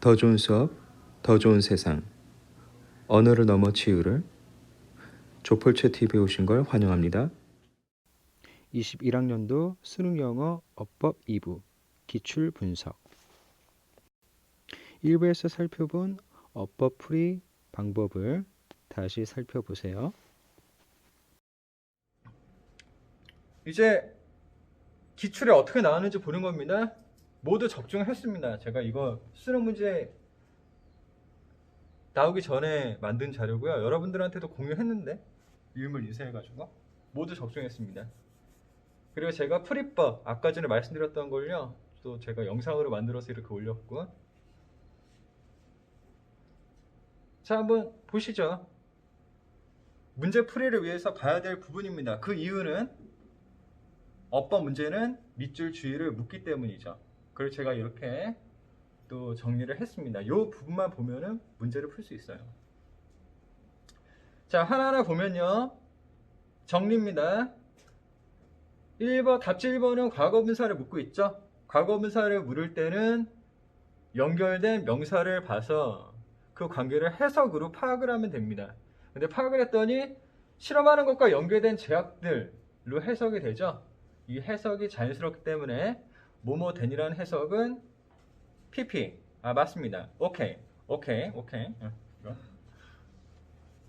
더 좋은 수업, 더 좋은 세상. 언어를 넘어 치유를 조폴체 TV에 오신 걸 환영합니다. 21학년도 수능 영어 어법 2부 기출 분석 1부에서 살펴본 어법 풀이 방법을 다시 살펴보세요. 이제 기출이 어떻게 나왔는지 보는 겁니다. 모두 적중했습니다. 제가 이거 수능 문제 나오기 전에 만든 자료고요. 여러분들한테도 공유했는데 유물 인쇄해가지고 모두 적중했습니다. 그리고 제가 풀이법 아까 전에 말씀드렸던 걸요. 또 제가 영상으로 만들어서 이렇게 올렸고 자 한번 보시죠. 문제 풀이를 위해서 봐야 될 부분입니다. 그 이유는 어법 문제는 밑줄 주의를 묻기 때문이죠. 그래서 제가 이렇게 또 정리를 했습니다. 이 부분만 보면은 문제를 풀 수 있어요. 자, 하나하나 보면요. 정리입니다. 1번, 답지 1번은 과거 분사를 묻고 있죠. 과거 분사를 물을 때는 연결된 명사를 봐서 그 관계를 해석으로 파악을 하면 됩니다. 근데 파악을 했더니 실험하는 것과 연결된 제약들로 해석이 되죠. 이 해석이 자연스럽기 때문에 뭐뭐 된이라는 해석은 PP 아 맞습니다. 오케이 오케이 오케이.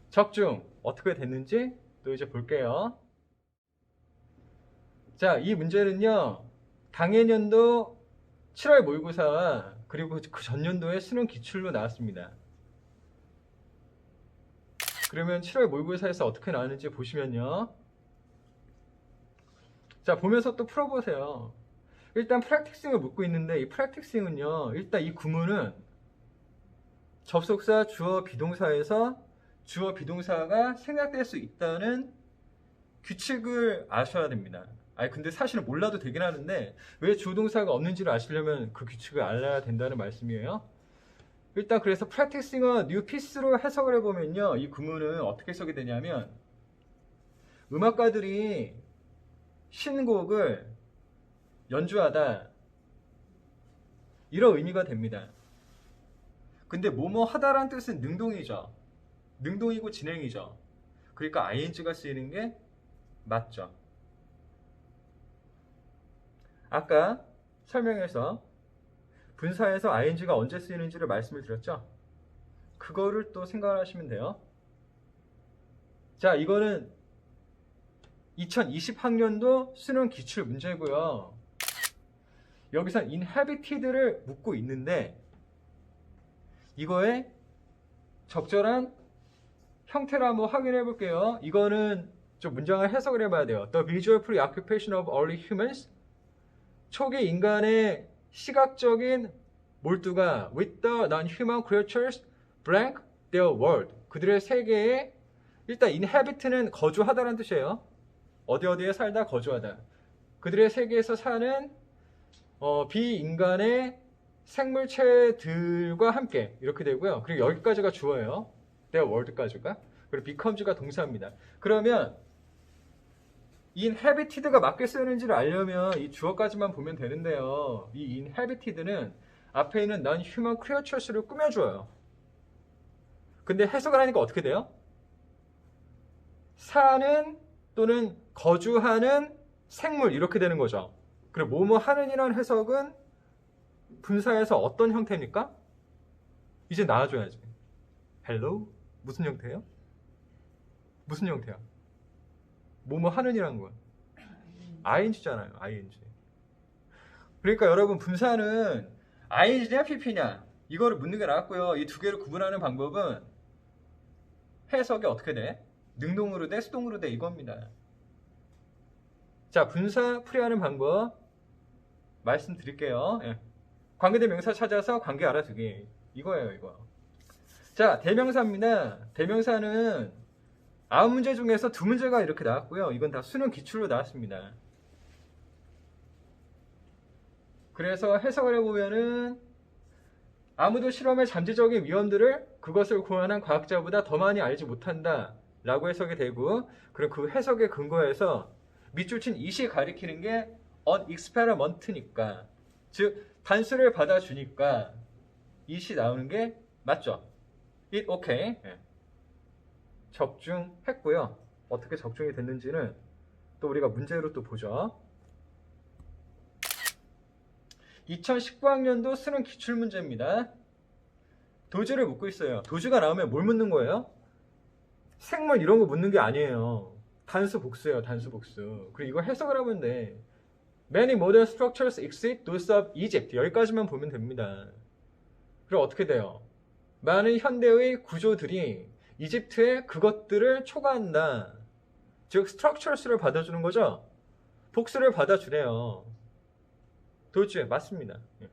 적중 어떻게 됐는지 또 이제 볼게요. 자 이 문제는요 당해년도 7월 모의고사 그리고 그 전년도에 수능 기출로 나왔습니다. 그러면 7월 모의고사에서 어떻게 나왔는지 보시면요. 자 보면서 또 풀어보세요. 일단 프랙티싱을 묻고 있는데 이 프랙티싱은요. 일단 이 구문은 접속사 주어 비동사에서 주어 비동사가 생략될 수 있다는 규칙을 아셔야 됩니다. 아니 근데 사실은 몰라도 되긴 하는데 왜 주동사가 없는지를 아시려면 그 규칙을 알아야 된다는 말씀이에요. 일단 그래서 new piece로 해석을 해보면요. 이 구문은 어떻게 해석이 되냐면 음악가들이 신곡을 연주하다 이런 의미가 됩니다. 근데 뭐뭐 하다라는 뜻은 능동이죠. 능동이고 진행이죠. 그러니까 ing가 쓰이는 게 맞죠. 아까 설명해서 분사에서 ing가 언제 쓰이는지를 말씀을 드렸죠. 그거를 또 생각하시면 돼요. 자, 이거는 2020학년도 수능 기출 문제고요. 여기서 inhabited를 묻고 있는데 이거의 적절한 형태를 한번 확인해 볼게요. 이거는 좀 문장을 해석을 해봐야 돼요. The visual preoccupation of early humans 초기 인간의 시각적인 몰두가 with the non-human creatures blank their world 그들의 세계에 일단 inhabit는 거주하다라는 뜻이에요. 어디 어디에 살다 거주하다. 그들의 세계에서 사는 어, 비인간의 생물체들과 함께 이렇게 되고요. 그리고 여기까지가 주어예요. their world까지가. 그리고 becomes가 동사입니다. 그러면 inhabited가 맞게 쓰는지를 알려면 이 주어까지만 보면 되는데요. 이 inhabited는 앞에 있는 non-human creatures를 꾸며줘요. 근데 해석을 하니까 어떻게 돼요? 사는 또는 거주하는 생물 이렇게 되는 거죠. 그리고 뭐뭐 하는이라는 해석은 분사에서 어떤 형태입니까? 이제 나와줘야지. hello? 무슨 형태예요? 무슨 형태야? 뭐뭐 하는이라는 건 ing잖아요. ing. 그러니까 여러분 분사는 ing냐 pp냐 이거를 묻는 게 나왔고요. 이 두 개를 구분하는 방법은 해석이 어떻게 돼? 능동으로 돼, 수동으로 돼 이겁니다. 자, 분사 풀이하는 방법 말씀드릴게요. 예. 관계대 명사 찾아서 관계 알아두기 이거예요, 이거. 자, 대명사입니다. 대명사는 아홉 문제 중에서 두 문제가 이렇게 나왔고요. 이건 다 수능 기출로 나왔습니다. 그래서 해석을 해보면은 아무도 실험의 잠재적인 위험들을 그것을 고안한 과학자보다 더 많이 알지 못한다 라고 해석이 되고 그럼 그 해석에 근거해서 밑줄 친 이시 가리키는 게 on experiment니까 즉 단수를 받아주니까 it이 나오는 게 맞죠? it okay. 예. 적중했고요. 어떻게 적중이 됐는지는 또 우리가 문제로 또 보죠. 2019학년도 수능 기출문제입니다. 도주를 묻고 있어요. 도주가 나오면 뭘 묻는 거예요? 생물 이런 거 묻는 게 아니에요. 단수 복수예요, 단수 복수. 그리고 이거 해석을 하면 돼. Many modern structures exceed those of Egypt. 여기까지만 보면 됩니다. 그럼 어떻게 돼요? 많은 현대의 구조들이 이집트의 그것들을 초과한다. 즉, structures를 받아주는 거죠? 복수를 받아주래요. 도주, 맞습니다. 예.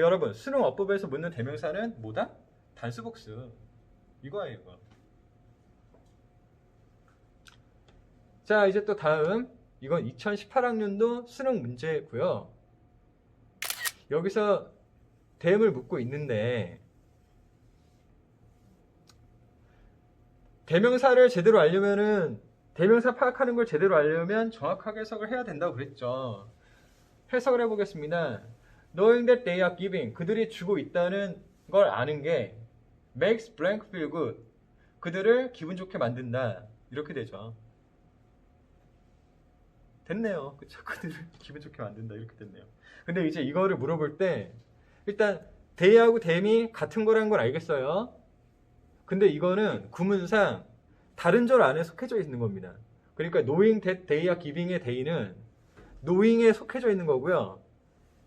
여러분, 수능 어법에서 묻는 대명사는 뭐다? 단수 복수. 이거예요, 이거. 자, 이제 또 다음. 이건 2018학년도 수능 문제고요. 여기서 대음을 묻고 있는데 대명사를 제대로 알려면은 대명사 파악하는 걸 제대로 알려면 정확하게 해석을 해야 된다고 그랬죠. 해석을 해보겠습니다. Knowing that they are giving 그들이 주고 있다는 걸 아는 게 makes blank feel good 그들을 기분 좋게 만든다 이렇게 되죠. 됐네요. 그쵸? 그들을 기분 좋게 만든다 이렇게 됐네요. 근데 이제 이거를 물어볼 때 일단 they하고 them이 같은 거라는 걸 알겠어요. 근데 이거는 구문상 다른 절 안에 속해져 있는 겁니다. 그러니까 knowing that are giving의 they는 knowing에 속해져 있는 거고요.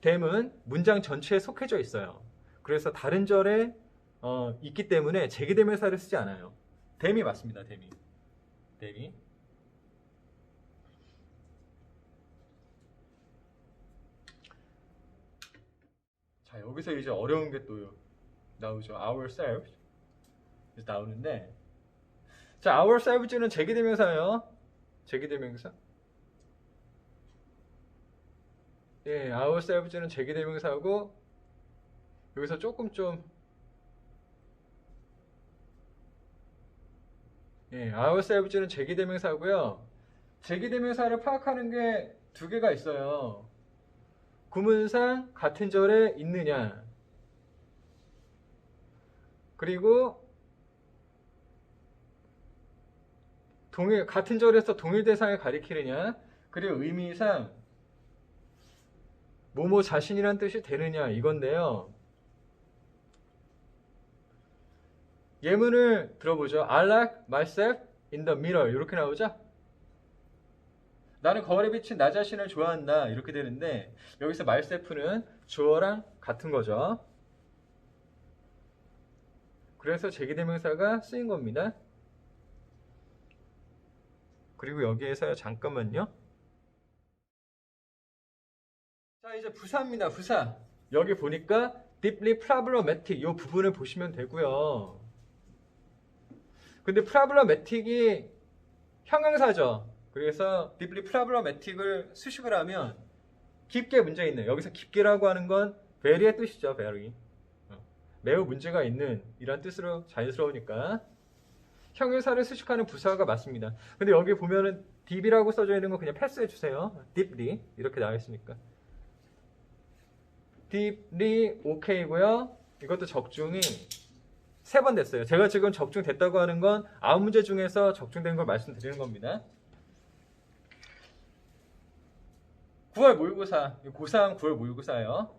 them은 문장 전체에 속해져 있어요. 그래서 다른 절에 어, 있기 때문에 제기대명사를 쓰지 않아요. them이 맞습니다. them이. them이. 자 여기서 이제 어려운 게 또 나오죠. ourselves 나오는데 자 ourselves는 제기대명사예요. 제기대명사. 예, ourselves는 제기대명사고 여기서 조금 좀 예, ourselves는 제기대명사고요. 제기대명사를 파악하는 게 두 개가 있어요. 구문상 같은 절에 있느냐? 그리고 동일 같은 절에서 동일 대상을 가리키느냐? 그리고 의미상 뭐뭐 자신이란 뜻이 되느냐? 이건데요. 예문을 들어보죠. I like myself in the mirror. 이렇게 나오죠 나는 거울에 비친 나 자신을 좋아한다 이렇게 되는데 여기서 myself는 주어랑 같은 거죠. 그래서 제기대명사가 쓰인 겁니다. 그리고 여기에서요 잠깐만요. 자 이제 부사입니다. 부사. 여기 보니까 deeply problematic 이 부분을 보시면 되고요. 근데 problematic이 형용사죠. 그래서 deeply problematic을 수식을 하면 깊게 문제 있는 여기서 깊게라고 하는 건 very의 뜻이죠. very 어, 매우 문제가 있는 이런 뜻으로 자연스러우니까 형용사를 수식하는 부사가 맞습니다. 근데 여기 보면은 deep이라고 써져 있는 거 그냥 패스해 주세요. deeply 이렇게 나와 있으니까 deeply okay고요. 이것도 적중이 세 번 됐어요. 제가 지금 적중됐다고 하는 건 아홉 문제 중에서 적중된 걸 말씀드리는 겁니다. 9월 모의고사, 고3 9월 모의고사예요.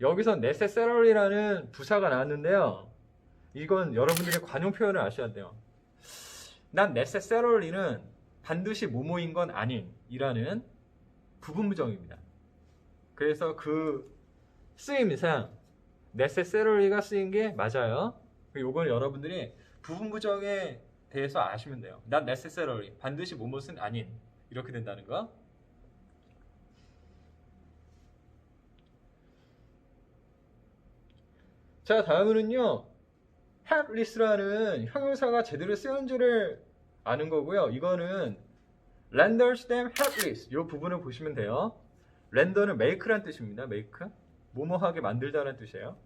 여기서 necessary라는 부사가 나왔는데요. 이건 여러분들이 관용 표현을 아셔야 돼요. 난 necessary는 반드시 뭐뭐인 건 아닌 이라는 부분부정입니다. 그래서 그 쓰임상 necessary가 쓰인 게 맞아요. 요건 여러분들이 부분부정에 대해서 아시면 돼요. 난 necessary, 반드시 뭐뭐은 아닌 이렇게 된다는 거. 자, 다음으로는요. helpless라는 형용사가 제대로 쓰였는지를 아는 거고요. 이거는 renders them helpless 이 부분을 보시면 돼요. render는 make란 뜻입니다. make. 뭐뭐하게 만들다라는 뜻이에요.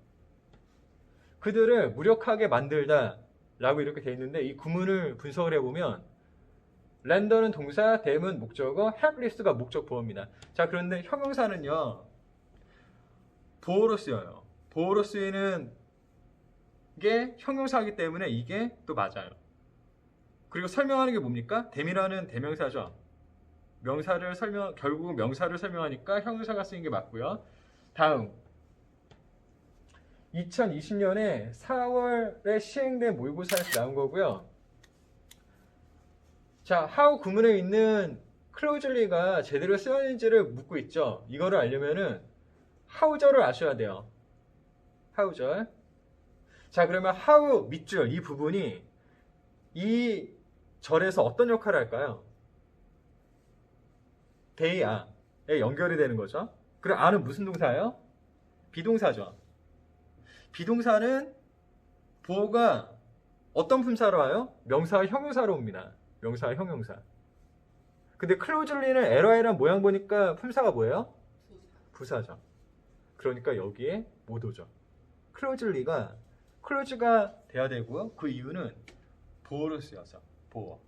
그들을 무력하게 만들다 라고 이렇게 돼 있는데 이 구문을 분석을 해보면 렌더는 동사, 댐은 목적어, helpless가 목적 보어입니다. 자, 그런데 형용사는요. 보호로 쓰여요. 보호로 쓰이는 게 형용사이기 때문에 이게 또 맞아요. 그리고 설명하는 게 뭡니까? 댐이라는 대명사죠. 명사를 설명 결국 명사를 설명하니까 형용사가 쓰인 게 맞고요. 다음 2020년에 4월에 시행된 모의고사에서 나온 거고요. 자, how 구문에 있는 클로즐리가 제대로 쓰여있는지를 묻고 있죠. 이거를 알려면은 how절을 아셔야 돼요. how절. 자, 그러면 how 밑줄 이 부분이 이 절에서 어떤 역할을 할까요? they are에 연결이 되는 거죠. 그럼 a는 무슨 동사예요? 비동사죠. 비동사는 보호가 어떤 품사로 와요? 명사와 형용사로 옵니다. 명사와 형용사. 근데 클로즐리는 LI란 모양 보니까 품사가 뭐예요? 부사죠. 그러니까 여기에 못 오죠. 클로즐리가 클로즈가 돼야 되고요. 그 이유는 보호로 쓰여서 보호.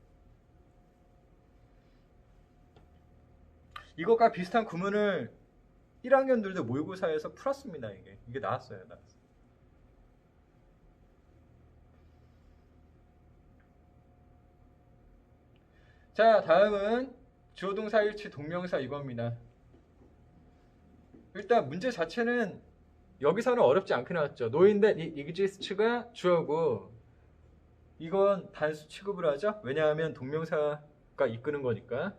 이것과 비슷한 구문을 1학년들도 모의고사에서 풀었습니다. 이게 이게 나왔어요. 나왔어요. 자, 다음은 주어 동사 일치 동명사 이겁니다. 일단 문제 자체는 여기서는 어렵지 않게 나왔죠. 노인데 이 exist가 주어고 이건 단수 취급을 하죠. 왜냐하면 동명사가 이끄는 거니까.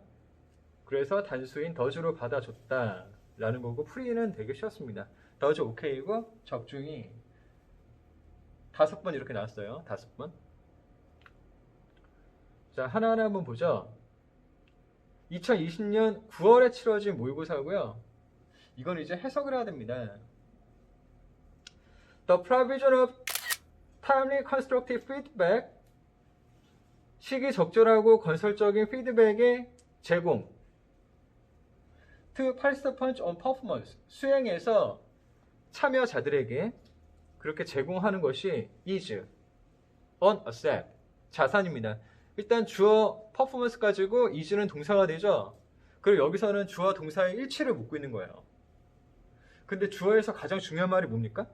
그래서 단수인 더주로 받아줬다 라는 거고 풀이는 되게 쉬웠습니다. 더주 오케이고 적중이 다섯 번 이렇게 나왔어요. 다섯 번. 자, 하나하나 한번 보죠. 2020년 9월에 치러진 모의고사고요. 이건 이제 해석을 해야 됩니다. The provision of timely constructive feedback 시기 적절하고 건설적인 피드백의 제공 to participants on performance 수행에서 참여자들에게 그렇게 제공하는 것이 is on asset 자산입니다. 일단 주어 퍼포먼스 가지고 is는 동사가 되죠. 그리고 여기서는 주어 동사의 일치를 묻고 있는 거예요. 근데 주어에서 가장 중요한 말이 뭡니까?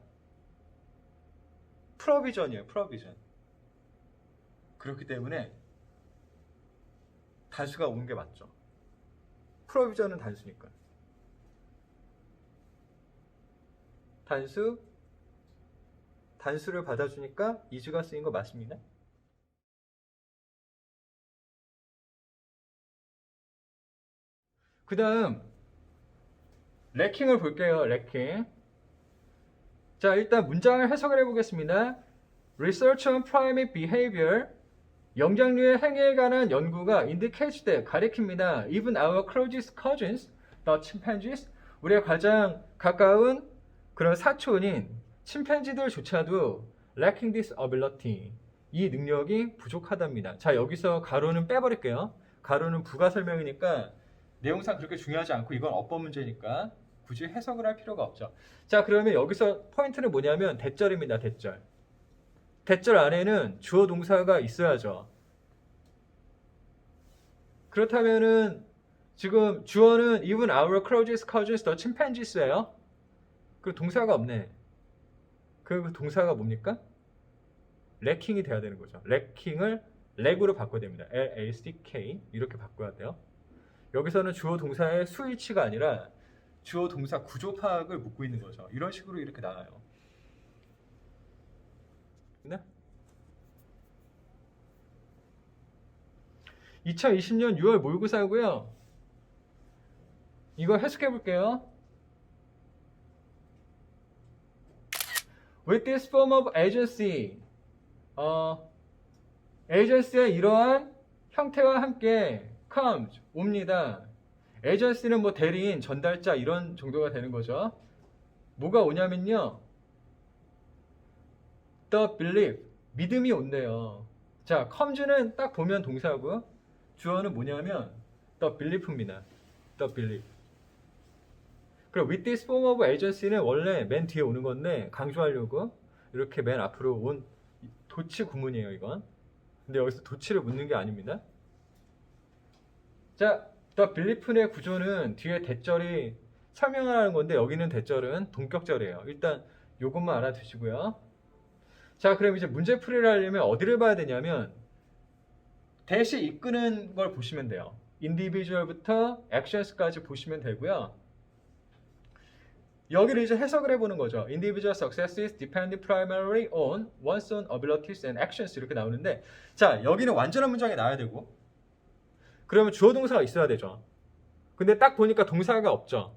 프로비전이에요. 프로비전. 그렇기 때문에 단수가 오는 게 맞죠. 프로비전은 단수니까. 단수 단수를 받아주니까 is가 쓰인 거 맞습니다. 그 다음 레킹을 볼게요. 레킹. 자, 일단 문장을 해석을 해보겠습니다. Research on primate behavior 영장류의 행위에 관한 연구가 indicates that 가리킵니다. Even our closest cousins, the chimpanzees, 우리의 가장 가까운 그런 사촌인 침팬지들조차도 lacking this ability, 이 능력이 부족하답니다. 자, 여기서 가로는 빼버릴게요. 가로는 부가 설명이니까 내용상 그렇게 중요하지 않고 이건 어법 문제니까 굳이 해석을 할 필요가 없죠. 자, 그러면 여기서 포인트는 뭐냐면 대절입니다. 대절. 대절 안에는 주어 동사가 있어야죠. 그렇다면은 지금 주어는 even our closest cousins the chimpanzees예요. 그 동사가 없네. 그 동사가 뭡니까? 래킹이 돼야 되는 거죠. 래킹을 렉으로 바꿔야 됩니다. L-A-C-K 이렇게 바꿔야 돼요. 여기서는 주어 동사의 수일치가 아니라 주어 동사 구조 파악을 묻고 있는 거죠. 이런 식으로 이렇게 나와요. 네? 2020년 6월 모의고사고요. 이거 해석해 볼게요. With this form of agency, 어, agency의 이러한 형태와 함께 comes 옵니다. agency는 뭐 대리인, 전달자 이런 정도가 되는 거죠. 뭐가 오냐면요. the belief, 믿음이 온대요. 자, comes는 딱 보면 동사고 주어는 뭐냐면 the belief입니다. the belief. 그리고 with this form of agency는 원래 맨 뒤에 오는 건데 강조하려고 이렇게 맨 앞으로 온 도치 구문이에요, 이건. 근데 여기서 도치를 묻는 게 아닙니다. 자, the belief의 구조는 뒤에 대절이 설명하는 건데 여기는 대절은 동격절이에요. 일단 요것만 알아두시고요. 자, 그럼 이제 문제 풀이를 하려면 어디를 봐야 되냐면 대시 이끄는 걸 보시면 돼요. 인디비주얼부터 액션스까지 보시면 되고요. 여기를 이제 해석을 해보는 거죠. Individual successes depend primarily on one's own abilities and actions 이렇게 나오는데 자 여기는 완전한 문장이 나와야 되고 그러면 주어 동사가 있어야 되죠. 근데 딱 보니까 동사가 없죠.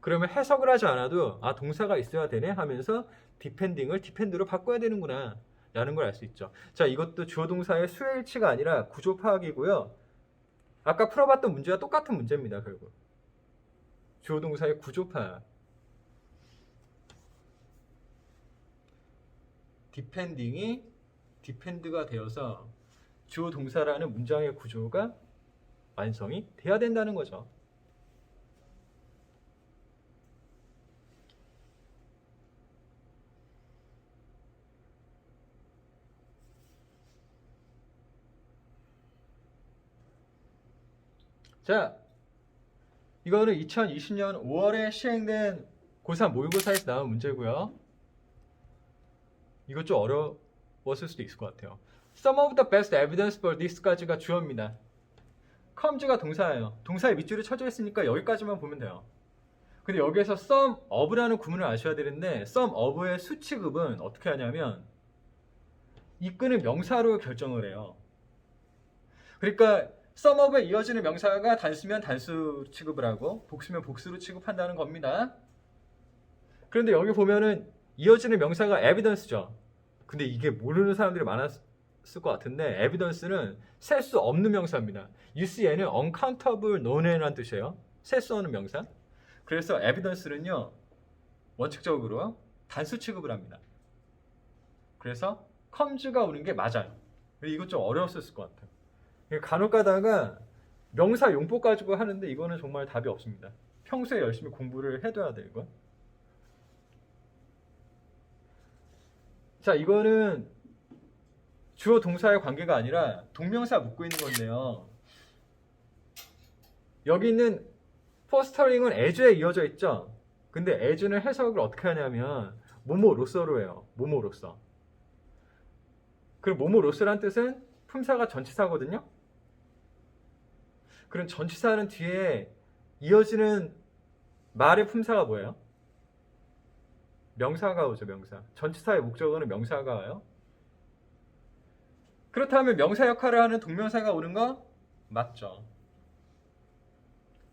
그러면 해석을 하지 않아도 아 동사가 있어야 되네 하면서 depending을 depend로 바꿔야 되는구나 라는 걸 알 수 있죠. 자 이것도 주어 동사의 수일치가 아니라 구조 파악이고요. 아까 풀어봤던 문제와 똑같은 문제입니다. 결국 주어 동사의 구조 파악. 디펜딩이 디펜드가 되어서 주어 동사라는 문장의 구조가 완성이 돼야 된다는 거죠. 자, 이거는 2020년 5월에 시행된 고3 모의고사에서 나온 문제고요. 이거 좀 어려웠을 수도 있을 것 같아요. Some of the best evidence for this까지가 주어입니다. Comes가 동사예요. 동사의 밑줄이 쳐져 있으니까 여기까지만 보면 돼요. 근데 여기에서 some of라는 구문을 아셔야 되는데 some of의 수취급은 어떻게 하냐면 이끄는 명사로 결정을 해요. 그러니까 some of에 이어지는 명사가 단수면 단수 취급을 하고 복수면 복수로 취급한다는 겁니다. 그런데 여기 보면은 이어지는 명사가 evidence죠. 근데 이게 모르는 사람들이 많았 을것 같은데 evidence는 셀 수 없는 명사입니다. UC에는 uncountable known이라는 뜻이에요. 셀 수 없는 명사. 그래서 evidence는요 원칙적으로 단수 취급을 합니다. 그래서 comes가 오는 게 맞아요. 이거 좀 어려웠을 것 같아요. 간혹 가다가 명사 용법 가지고 하는데 이거는 정말 답이 없습니다. 평소에 열심히 공부를 해둬야 돼 이거. 자, 이거는 주어 동사의 관계가 아니라 동명사 묶고 있는 건데요. 여기 있는 포스터링은 as에 이어져 있죠. 근데 as는 해석을 어떻게 하냐면 뭐뭐로서로 해요. 뭐뭐로서. 그리고 뭐뭐로서란 뜻은 품사가 전치사거든요. 그럼 전치사는 뒤에 이어지는 말의 품사가 뭐예요? 명사가 오죠, 명사. 전치사의 목적어는 명사가 와요. 그렇다면 명사 역할을 하는 동명사가 오는 거 맞죠.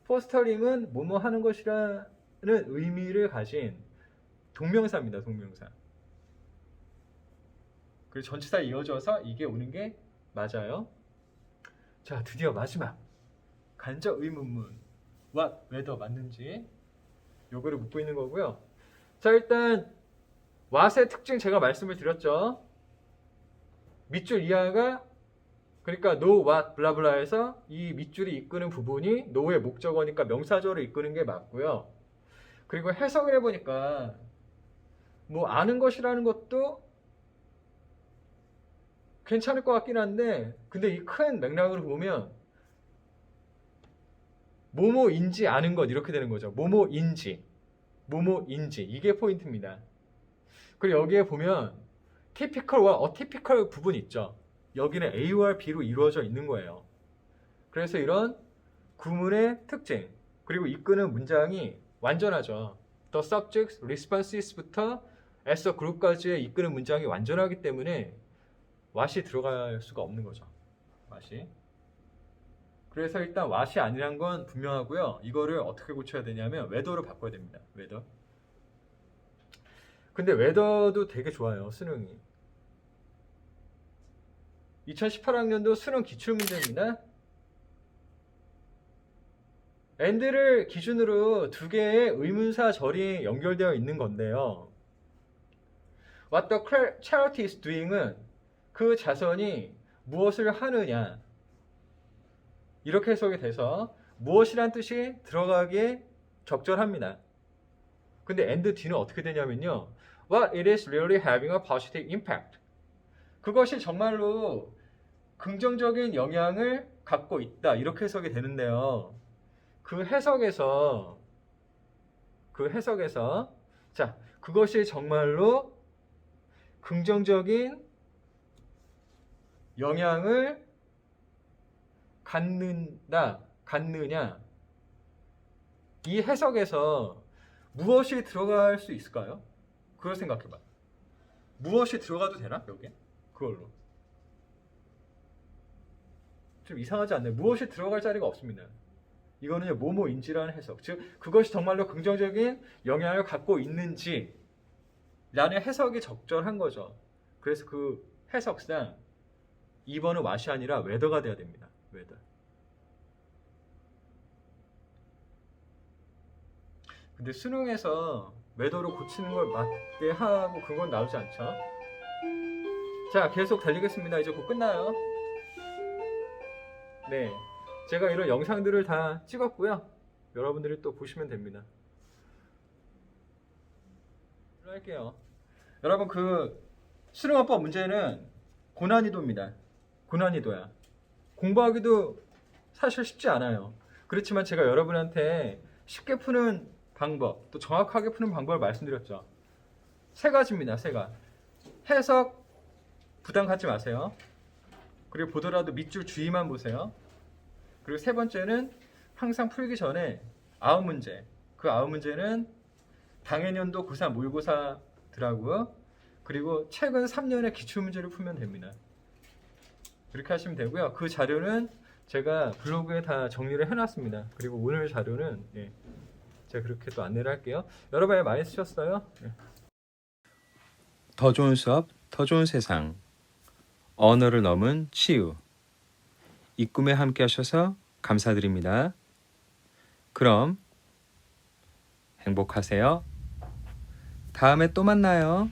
포스터링은 뭐뭐 하는 것이라는 의미를 가진 동명사입니다, 동명사. 그리고 전치사 이어져서 이게 오는 게 맞아요. 자, 드디어 마지막. 간접 의문문. what, whether 맞는지 요거를 묻고 있는 거고요. 자 일단 왓의 특징 제가 말씀을 드렸죠. 밑줄 이하가 그러니까 no, what, 블라블라에서 이 밑줄이 이끄는 부분이 no의 목적어니까 명사절을 이끄는 게 맞고요. 그리고 해석을 해보니까 뭐 아는 것이라는 것도 괜찮을 것 같긴 한데 근데 이 큰 맥락으로 보면 뭐뭐인지 아는 것 이렇게 되는 거죠. 뭐뭐인지 뭐뭐인지 이게 포인트입니다. 그리고 여기에 보면 typical과 atypical 부분 있죠. 여기는 A와 B로 이루어져 있는 거예요. 그래서 이런 구문의 특징 그리고 이끄는 문장이 완전하죠. The subject responses부터 as a group까지의 이끄는 문장이 완전하기 때문에 what이 들어갈 수가 없는 거죠. what이. 그래서 일단 what이 아니란 건 분명하고요. 이거를 어떻게 고쳐야 되냐면 whether로 바꿔야 됩니다. whether. 근데 whether도 되게 좋아요. 수능이. 2018학년도 수능 기출문제입니다. and를 기준으로 두 개의 의문사 절이 연결되어 있는 건데요. What the charity is doing은 그 자선이 무엇을 하느냐 이렇게 해석이 돼서 무엇이란 뜻이 들어가기에 적절합니다. 근데 and 뒤는 어떻게 되냐면요. What it is really having a positive impact. 그것이 정말로 긍정적인 영향을 갖고 있다. 이렇게 해석이 되는데요. 그 해석에서 그 해석에서 자 그것이 정말로 긍정적인 영향을 갖는다 갖느냐 이 해석에서 무엇이 들어갈 수 있을까요? 그걸 생각해봐. 무엇이 들어가도 되나 여기? 그걸로. 좀 이상하지 않나요? 무엇이 들어갈 자리가 없습니다. 이거는요 뭐뭐인지라는 해석, 즉 그것이 정말로 긍정적인 영향을 갖고 있는지 라는 해석이 적절한 거죠. 그래서 그 해석상 2번은 왓이 아니라 웨더가 돼야 됩니다. 웨더. 근데 수능에서 웨더로 고치는 걸 맞게 하고 그건 나오지 않죠. 자, 계속 달리겠습니다. 이제 곧 끝나요. 네. 제가 이런 영상들을 다 찍었고요. 여러분들이 또 보시면 됩니다. 할게요. 여러분 그 수능어법 문제는 고난이도입니다. 고난이도야. 공부하기도 사실 쉽지 않아요. 그렇지만 제가 여러분한테 쉽게 푸는 방법, 또 정확하게 푸는 방법을 말씀드렸죠. 세 가지입니다. 세 가지. 해석 부담 갖지 마세요. 그리고 보더라도 밑줄 주의만 보세요. 그리고 세 번째는 항상 풀기 전에 아홉 문제. 그 아홉 문제는 당해년도 고사 모의고사들하고 그리고 최근 3년의 기출 문제를 풀면 됩니다. 그렇게 하시면 되고요. 그 자료는 제가 블로그에 다 정리를 해놨습니다. 그리고 오늘 자료는 예, 제가 그렇게 또 안내를 할게요. 여러분 많이 쓰셨어요? 예. 더 좋은 수업, 더 좋은 세상. 언어를 넘은 치유. 이 꿈에 함께 하셔서 감사드립니다. 그럼 행복하세요. 다음에 또 만나요.